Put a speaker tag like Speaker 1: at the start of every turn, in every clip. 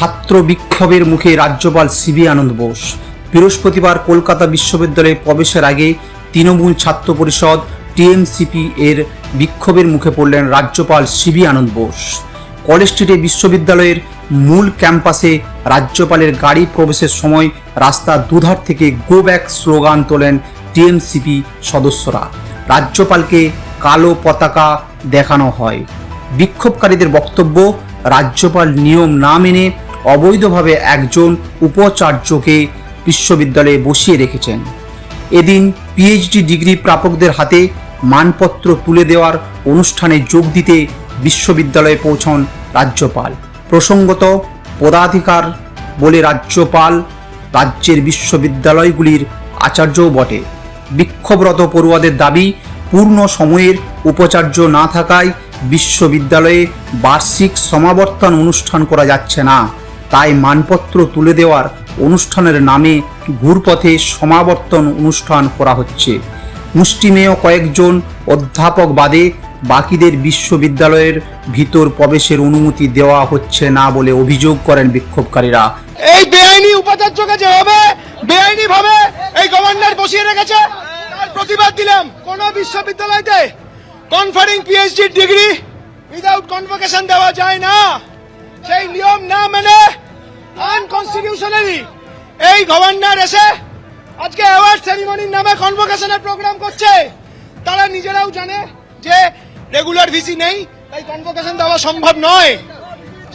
Speaker 1: ছাত্র বিক্ষোভের মুখে রাজ্যপাল সিবি আনন্দ বোস। বৃহস্পতিবার কলকাতা বিশ্ববিদ্যালয়ে প্রবেশের আগে তৃণমূল ছাত্র পরিষদ টিএমসিপি এর বিক্ষোভের মুখে পড়লেন রাজ্যপাল সিবি আনন্দ বোস। কলেজ স্ট্রিটে বিশ্ববিদ্যালয়ের মূল ক্যাম্পাসে রাজ্যপালের গাড়ি প্রবেশের সময় রাস্তার দুধার থেকে গো ব্যাক স্লোগান তোলেন টিএমসিপি সদস্যরা। রাজ্যপালকে কালো পতাকা দেখানো হয়। বিক্ষোভকারীদের বক্তব্য, রাজ্যপাল নিয়ম না মেনে অবৈধভাবে একজন উপাচার্যকে বিশ্ববিদ্যালয়ে বসিয়ে রেখেছেন। এদিন পিএইচডি ডিগ্রি প্রাপকদের হাতে মানপত্র তুলে দেওয়ার অনুষ্ঠানে যোগ দিতে বিশ্ববিদ্যালয়ে পৌঁছন রাজ্যপাল। প্রসঙ্গত, পদাধিকার বলে রাজ্যপাল রাজ্যের বিশ্ববিদ্যালয়গুলির আচার্যও বটে। বিক্ষোভরত পড়ুয়াদের দাবি, পূর্ণ সময়ের উপাচার্য না থাকায় বিশ্ববিদ্যালয়ে বার্ষিক সমাবর্তন অনুষ্ঠান করা যাচ্ছে না। তাই মানপত্র তুলে দেওয়ার অনুষ্ঠানের নামে ঘুরপথে সমাবর্তন অনুষ্ঠান করা হচ্ছে। মুষ্টিমেয় কয়েকজন অধ্যাপক বাদে বাকিদের বিশ্ববিদ্যালয়ের ভিতর প্রবেশের অনুমতি দেওয়া হচ্ছে না বলে অভিযোগ করেন বিক্ষোভকারীরা।
Speaker 2: এই বেআইনি উপাচার্যকে যেভাবে বেআইনি ভাবে এই গভর্নর বসিয়ে রেখেছে, তার প্রতিবাদ দিলাম কোন বিশ্ববিদ্যালয়তে। Conferring PhD degree without convocation দেওয়া যায় না। সেই নিয়ম না মেনে আনকনস্টিটিউশনালি এই গভর্নর এসে আজকে অ্যাওয়ার্ড সেরিমনির নামে কনভোকেশনের প্রোগ্রাম করছে। তারা নিজেরাও জানে যে রেগুলার ভিসি নেই, তাই কনভোকেশন দেওয়া সম্ভব নয়।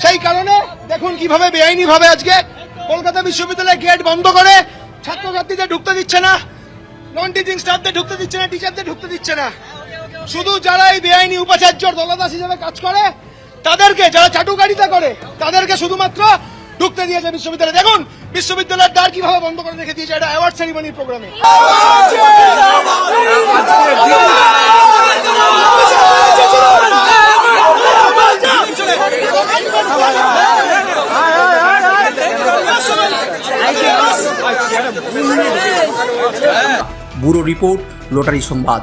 Speaker 2: সেই কারণে দেখুন কীভাবে আজকে কলকাতা গেট বন্ধ করে ছাত্রছাত্রীদের ঢুকতে দিচ্ছে না নন টিচিং স্টাফদের ঢুকতে দিচ্ছে না টিচারদের ঢুকতে দিচ্ছে না। শুধু যারা এই বেআইনি উপাচার্যর দলদাস হিসেবে কাজ করে, তাদেরকে, যারা চাটুকারিতা করে, তাদেরকে শুধুমাত্র ঢুকতে দিয়েছে বিশ্ববিদ্যালয়। দেখুন, বিশ্ববিদ্যালয়ের দ্বার কীভাবে বন্ধ করে রেখে দিয়েছে এটা অ্যাওয়ার্ড সেরিমনির প্রোগ্রামে
Speaker 1: ব্যুরো রিপোর্ট, লোটারি সংবাদ।